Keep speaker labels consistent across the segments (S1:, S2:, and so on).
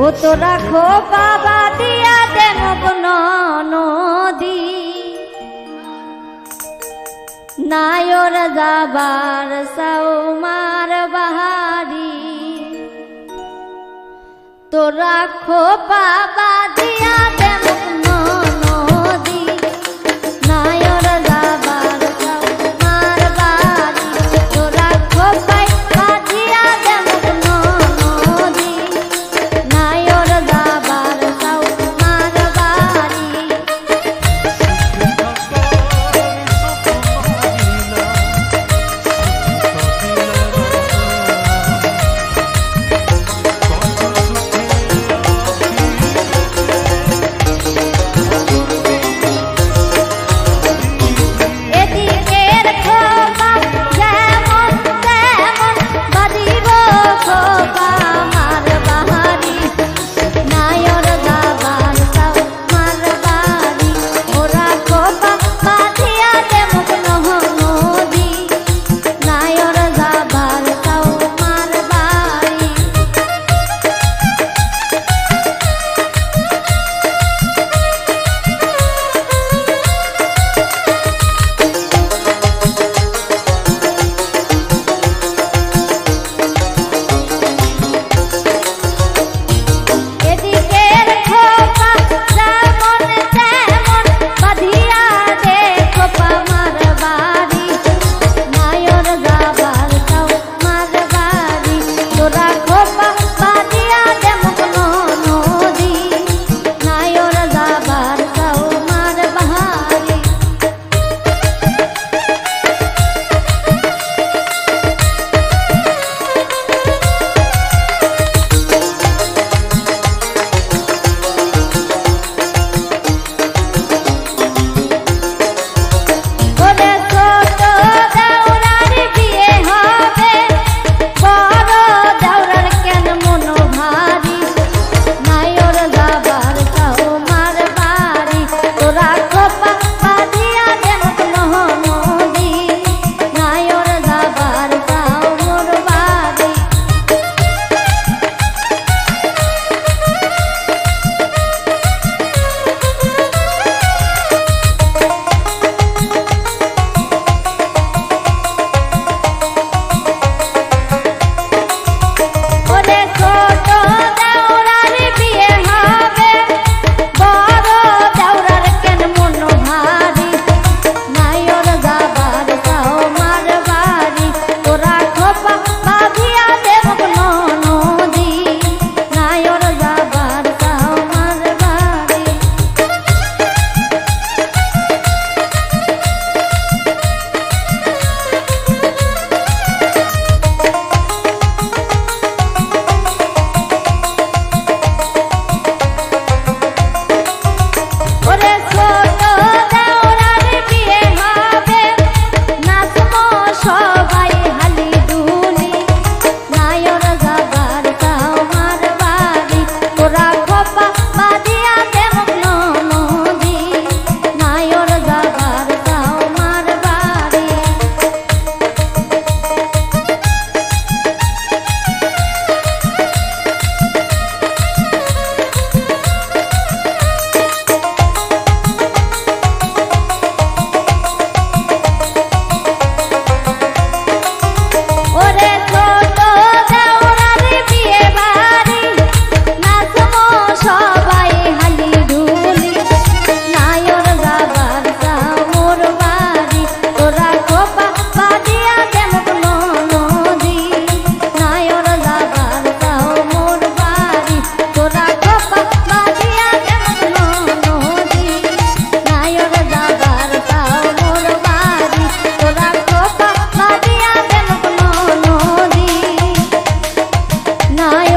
S1: ও তো রাখো বাবা, দিয়া দেন নদী। নায়র যাবার সৌমার বাহারি। তো রাখো বাবা, দিয়া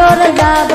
S1: মোর যাব